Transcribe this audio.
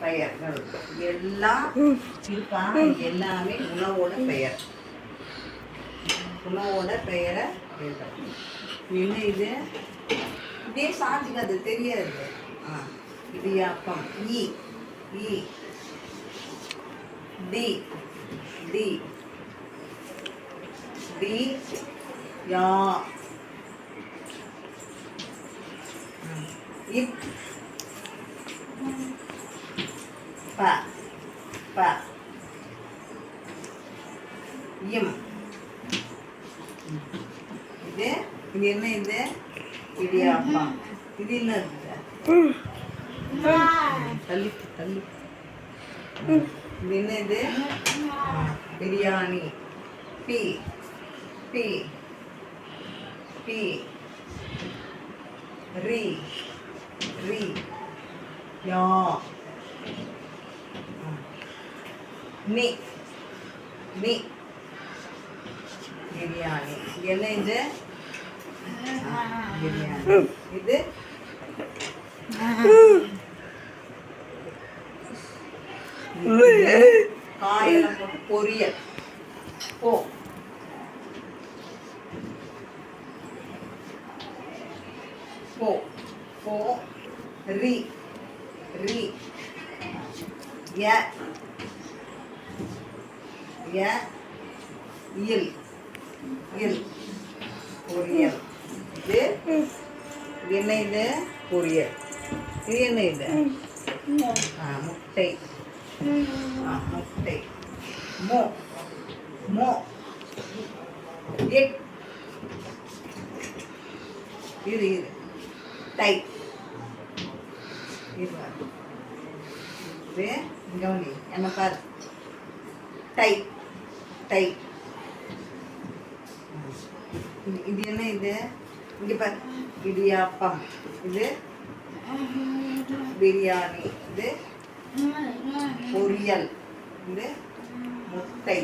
பெயர்கள் எல்லாம் எல்லாமே உணவோட பெயர். உணவோட பெயரை என்ன இது? இதே சாஞ்சுக்கு அது தெரியாது. ஆ இடியாப்பம் ஈ. ஈ. டி. டி. டி. யா. இப். ப ப. இம். இது இது என்ன இது? இடியாப்பம். இது என்ன இருக்குது தள்ளி தள்ளி. இது என்ன இது? பிரியாணி. பி பி பி. ரி ரி. யா. நி நி. பிரியாணி. என்ன இது? பிரியாணி. இது? காயெல்லாம் போட்டு பொரியல். போ. போ. போ. ரி. ரி. ய. ய இல் இல் பொரியல் இது இது என்ன இது பொரியல் இது என்ன இது முட்டை. முட்டை மோ. மோ. எக். இரு இரு டை இரு இது கவனி. என்ன பாரு? டை டை இது என்ன இது? இங்க பாரு. இடியாப்பம். இது பிரியாணி. இது பொரியல். இது முட்டை.